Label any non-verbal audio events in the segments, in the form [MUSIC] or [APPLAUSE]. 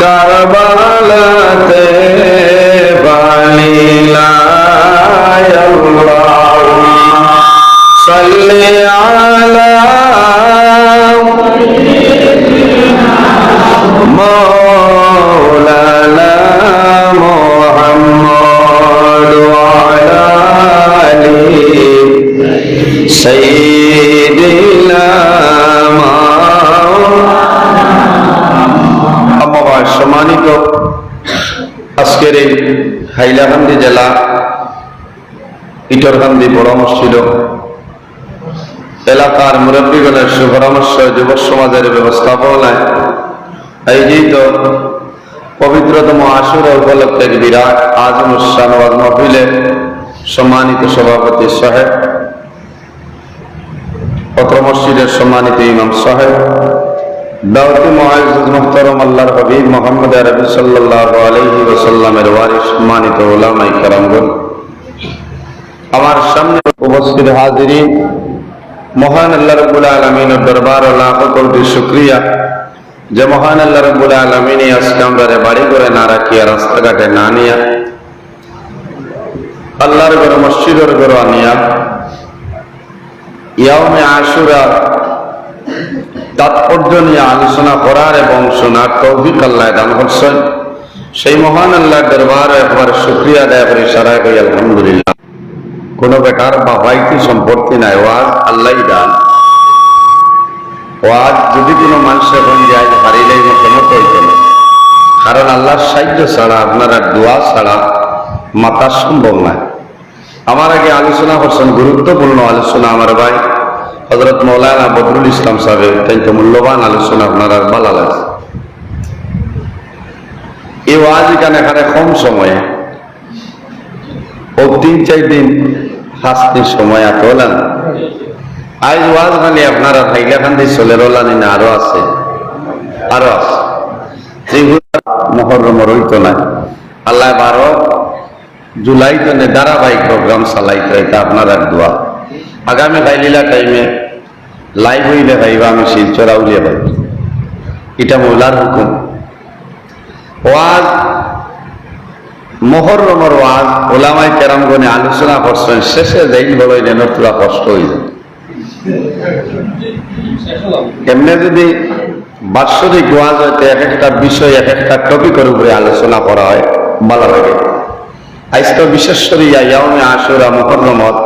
কারবালাতে বালিলায় আল্লাহ। সাল্লি আলা হাইলাকান্দি জেলা ইটরকান্দি বড় মসজিদ, এলাকার মুরব্বীগণের সুপরামর্শ যুব সমাজের ব্যবস্থাপনায় আয়োজিত পবিত্রতম আশুরা উপলক্ষে বিরাট আজম উৎসাহবাদ মহফিলে সম্মানিত সভাপতি সাহেব অত্র মসজিদের সম্মানিত ইমাম সাহেব দাউতি মহাজ মুহতরম আল্লাহর হবিব মোহাম্মদ আরবি সাল্লাহ আলহি ওসাল্লামের ওয়ারিস সম্মানিত ওলামাই কারামগুন আমার সামনে উপস্থিত হাজিরি মহান আল্লাহ রব্বুল আলমিনের দরবার লাখ কোটি শুক্রিয়া। যে মহান আল্লাহ রব্বুল আলমিনী আজকে আমরা বাড়ি করে না রাখিয়া, রাস্তাঘাটে না নিয়া, আল্লাহর ঘর, মসজিদের ঘর আনিয়া ইয়ামে আশুরা তাৎপর্য নিয়ে আলোচনা করার এবং শোনার তৌফিক আল্লাহ দান করছেন। সেই মহান আল্লাহ দরবার একবার শুক্রিয়া দেয় করে সারা করি, আলহামদুলিল্লাহ। কোন বেকার বা ভাইটি সম্পত্তি নাই, ওয়াজ আল্লাহ দান। ওয়াজ যদি কোনো মানুষের এখন যায় হারিলেই মতো হইতে না কারণ আল্লাহর সাহায্য ছাড়া, আপনার দোয়া ছাড়া মাথা সম্ভব নয় আমার আগে আলোচনা করছেন, গুরুত্বপূর্ণ আলোচনা, আমার ভাই। হজরত মৌলানা বদরুল ইসলাম সাহেব অত্যন্ত মূল্যবান আলোচনা আপনার আর ভালো লাগছে। এই ওয়াজ এখানে এখানে কম সময়ে, ও তিন চার দিন হাসতে সময় এত হলেন আজ ওয়াজ মানে আপনারা হাইলাকান্দি চলে রোলানি না আরও আছে আরও আছে। যেগুলো মহরমর হইতো না আল্লাহ বারো জুলাই তো ধারাবাহিক প্রোগ্রাম চালাইতো আপনার দোয়া। আগামী গাইলিলা টাইমে লাইভ হইলে ভাইবা আমি শিলচরা উলিয়ে ভাই। এটা মৌলার হুকুম। ওয়াজ মহরমর ওয়াজ ওলামাই কেরামগণে আলোচনা করছেন, শেষে যাই বলো নতুরা কষ্ট হয়ে যায় এমনি যদি বাৎসরিক ওয়াজ হইতে এক একটা বিষয়, এক একটা টপিকের উপরে আলোচনা করা হয়, ভালো লাগে। আজকে বিশেষ করে ইয়াউমে আশুরা মুহররমত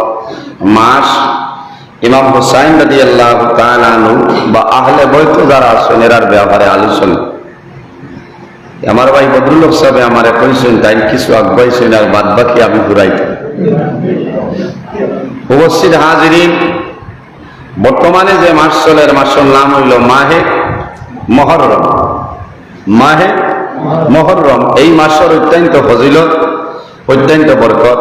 মাস ইমাম হুসাইন রাদি আল্লাহ তাআলাহু বা আহলে বৈত যারা আছেন, এরার ব্যাপারে আলোচনা। আমার ভাই বদরুল হক সাহেব আমার কইছেন তাই কিছু আগাইছেন আর বাদ বাকি আমি ঘুরাইতে উপস্থিত হাজিরিন, বর্তমানে যে মাস চলের মাসের নাম হইল মাহে মহরম। মাহে মহরম, এই মাসের অত্যন্ত ফজিলত, অত্যন্ত বরকত।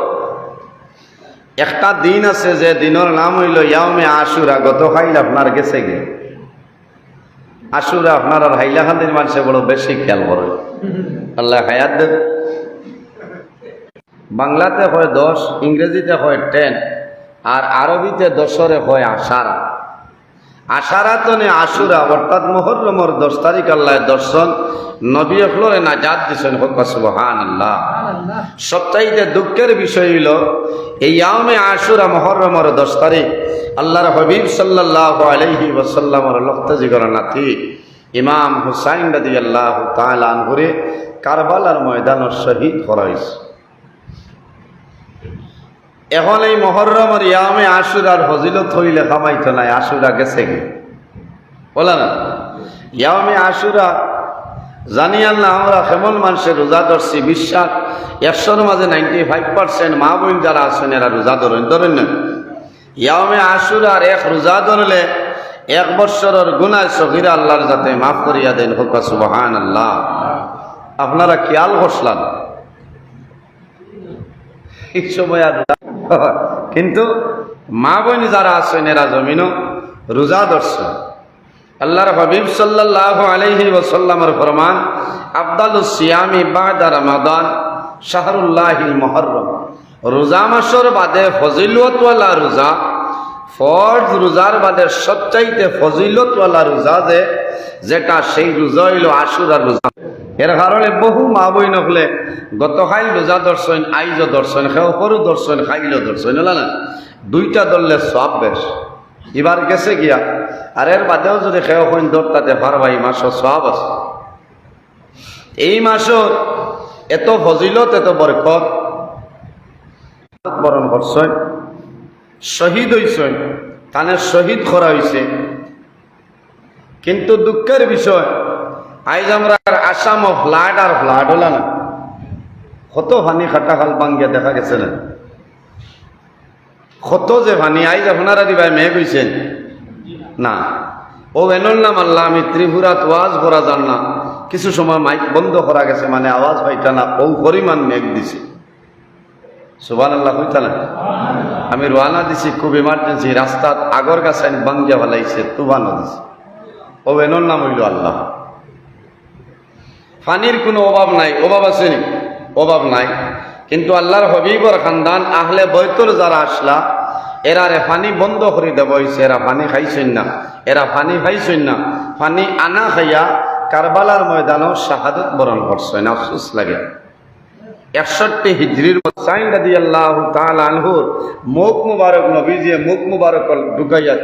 একটা দিন আছে যে দিনের নাম হইল ইয়ামে আশুরা, গত খাইল আপনার গেছে গে। আশুরা আপনার আর হাইলা খান্দির মানুষে বড় বেশি খেয়াল করে। আল্লাহ হায়াত দেব বাংলাতে হয় দশ, ইংরেজিতে হয় টেন, আর আরবিতে দশরে হয় আষাঢ়া আশারাতনে আশুরা অর্থাৎ মোহরমর দশ তারিখ আল্লাহ দর্শন নবী অফলরে নাজাদ দিছেন সুবহান আল্লাহ সবচাইতে দুঃখের বিষয় হইল এই ইয়ামে আশুরা মহরমর দশ তারিখ আল্লাহর হবিব সাল্লাহ আলহি ওসাল্লামর লক্তজিগর নাথি ইমাম হুসাইন রাদি আল্লাহ তালানহুরে কারবালার ময়দানের শহীদ করা হয়েছে এখন এই মহরমর ইয়ামে আশুরার ফজিলত হইলে কামাইতো নাই, আশুরা গেছে গে। বলে না? ইয়ামে আশুরা জানি আল্লাহ আমরা কেমন মানুষের রোজা ধরছি? বিশ্বাস, একশোর মাঝে নাইনটি ফাইভ পার্সেন্ট মা বোন যারা আছেন, এরা রোজা ধরেন ধরেন না? ইয়ামে আশুরার এক রোজা ধরলে এক বৎসরের গুনায় সহিরা আল্লাহর যাতে মাফ করিয়া দেন। হোক সুবহান আল্লাহ আপনারা খেয়াল করছিলেন এই সময় আর [LAUGHS] কিন্তু মা বোন যারা আছেন, এরা জমিনও রোজা দর্শন আল্লাহর হাবিব সাল্লাহ আলাইহি ওসাল্লামের ফরমান, আফদালুস সিয়ামি বাদা রমাদান শাহরুল্লাহিল মুহররম। রোজা মাসর বাদে ফজিলতওয়ালা রোজা, ফরজ রোজার বাদে সবচাইতে ফজিলতওয়ালা রোজা যে, যেটা সেই রোজা হইল আশুরার রোজা। এর কারণে বহু মা বই নকলে গতকাল রোজা দর্শন, আইজ দর্শন, সেও সরু দর্শন খাইল দর্শন হল না দুইটা দললে সব বেশ। এবার গেছে গিয়া। আর এর বাদেও যদি সেও হইন দরতাতে পারবা এই মাসও সব আছে। এই মাসও এত ফজিলত, এত বরকত বরণ করছেন শহীদ হইছেন তানে শহীদ করা হইছে কিন্তু দুঃখের বিষয় আইজ আমরা আসাম ফ্লাড আর ফ্লাড হল না। কত ভানি খাটা খাল বাঙ্গিয়া দেখা গেছে না। কত যে ভানি, আইজ আপনারা দিবাই মেঘ হইছেন না। ও এনল নাম আল্লাহ, আমি ত্রিপুরাত ওয়াজ করা যান না। কিছু সময় মাইক বন্ধ করা গেছে মানে আওয়াজ পাইটা না ও পরিমাণ মেঘ দিছে। সুবান আল্লাহ হইতা না? আমি রোয়ানা দিছি, খুব ইমার্জেন্সি রাস্তাত আগর গাছ বাঙ্গিয়া ফেলাইছে তুবানো দিছে ও এনর নাম হইল আল্লাহ। পানির কোনো অভাব নাই অভাব আছে নি? অভাব নাই। কিন্তু আল্লাহর হবিবর খানদান আহলে বৈতর যারা আসলা এরা রে পানি বন্ধ করে দেব হইছে এরা পানি খাইছেন না। এরা পানি খাইছেন না। পানি আনা খাইয়া কারবালার ময়দানও শাহাদত বরণ করছেন আফসোস লাগে। একষট্টি হিজড়ির সাইন রাদি আল্লাহ তাল আনহুর মুখ মুবারক নবীজিয়ে মুখ মুবারক ঢুকাইয়া